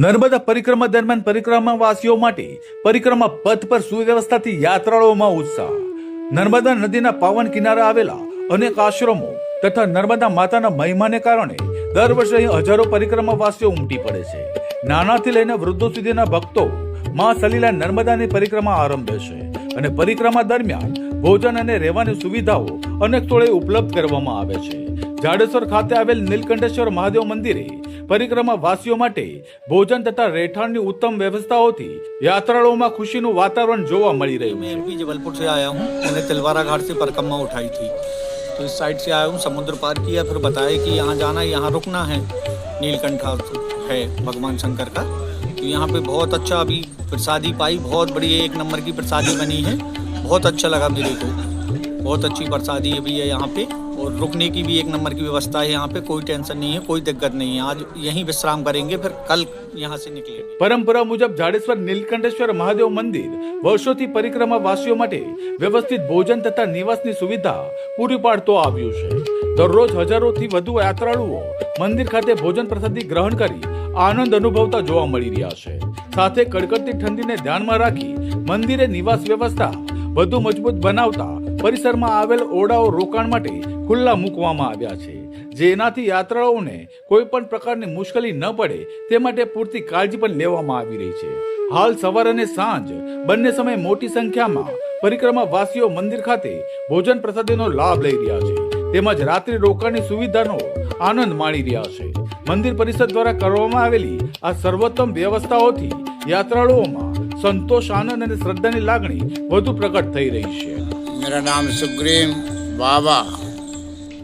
નર્મદા પરિક્રમા દરમિયાન પરિક્રમાવાસીઓ માટે પરિક્રમા પથ પર સુવ્યવસ્થાથી યાત્રાળુઓમાં ઉત્સાહ નર્મદા નદીના પાવન કિનારા આવેલા અનેક આશ્રમો તથા નર્મદા માતાના મહિમાને કારણે દર વર્ષે અહીં હજારો પરિક્રમાવાસીઓ ઉમટી પડે છે નાનાથી લઈને વૃદ્ધો સુધીના ભક્તો માં સલીલા નર્મદાની પરિક્રમા આરંભે છે અને પરિક્રમા દરમિયાન ભોજન અને રહેવાની સુવિધાઓ અનેક સ્થળે ઉપલબ્ધ કરવામાં આવે છે જાડેશ્વર ખાતે આવેલ નીલકંઠેશ્વર મહાદેવ મંદિરે परिक्रमा વાસીઓ तथा ભોજન તથા उत्तम ઉત્તમ વ્યવસ્થાઓથી યાત્રાળુઓમાં में खुशी જોવા મળી मिली रही मैं जबलपुर से आया हूँ मैंने तिलवारा घाट से परिक्रमा उठाई थी तो इस साइड से आया हूँ समुद्र पार किया फिर बताया कि यहाँ जाना यहाँ रुकना है नीलकंठा है भगवान शंकर का तो यहाँ पे बहुत अच्छा अभी प्रसादी पाई बहुत बड़ी एक नंबर की प्रसादी बनी है बहुत अच्छा लगा मेरे को बहुत अच्छी प्रसादी अभी है यहाँ पे और रुकने की भी एक नंबर की व्यवस्था है यहां पे कोई टेंशन नहीं है कोई दिक्कत नहीं है आज यहीं विश्राम करेंगे फिर कल यहां से निकलेंगे परंपरा मुजब झाड़ेश्वर नीलखंडेश्वर महादेव मंदिर वर्षों से की परिक्रमा वासियों માટે વ્યવસ્થિત ભોજન તથા નિવાસની સુવિધા પૂરી પાડતો આવ્યુ છે દરરોજ હજારો થી વધુ યાત્રાળુઓ મંદિર ખાતે ભોજન પ્રસાદી ગ્રહણ કરી આનંદ અનુભવતા જોવા મળી રહ્યા છે સાથે કડકટતી ઠંડીને ધ્યાન માં રાખી મંદિરે નિવાસ વ્યવસ્થા વધુ મજબૂત બનાવતા પરિસરમાં આવેલ ઓડાઓ રોકાણ માટે ખુલ્લા મૂકવામાં આવ્યા છે જેનાથી યાત્રાળુઓને કોઈ પણ પ્રકારની મુશ્કેલી ન પડે તે માટે પૂરતી કાળજી પણ લેવામાં આવી રહી છે હાલ સવાર અને સાંજ બંને સમયે મોટી સંખ્યામાં પરિક્રમા વાસીઓ મંદિર ખાતે ભોજન પ્રસાદીનો લાભ લઈ રહ્યા છે તેમજ રાત્રિ રોકાણની સુવિધાનો આનંદ માણી રહ્યા છે મંદિર પરિષદ દ્વારા કરવામાં આવેલી આ સર્વોત્તમ વ્યવસ્થાઓથી યાત્રાળુઓમાં સંતોષ આનંદ અને શ્રદ્ધાની લાગણી વધુ પ્રગટ થઈ રહી છે મારા નામ સુગ્રીમ બાબા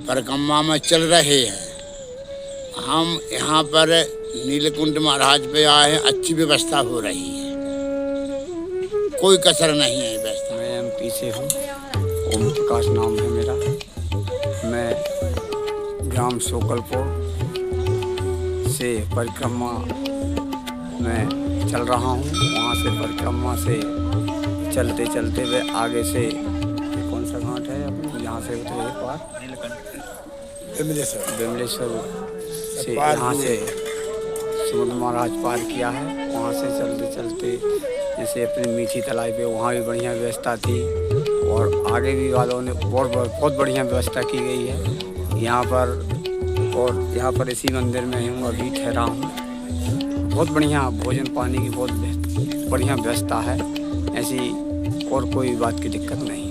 परिक्रमा में चल रहे हैं हम यहाँ पर नीलकुंड महाराज पे आए हैं अच्छी व्यवस्था हो रही है कोई कसर नहीं है व्यवस्था मैं एम पी से हूँ ओम प्रकाश नाम है मेरा मैं ग्राम सोकलपुर से परिक्रमा में चल रहा हूँ वहाँ से परिक्रमा से चलते चलते वे आगे से सेवती से यहाँ से समुद्र महाराज पार किया है वहाँ से चलते चलते जैसे अपने मीठी तलाई पे वहाँ भी बढ़िया व्यवस्था थी और आगे भी वालों ने बहुत बहुत बढ़िया व्यवस्था की गई है यहाँ पर और यहाँ पर इसी मंदिर में हूँ अभी ठहरा हूँ बहुत बढ़िया भोजन पानी की बहुत बढ़िया व्यवस्था है ऐसी और कोई बात की दिक्कत नहीं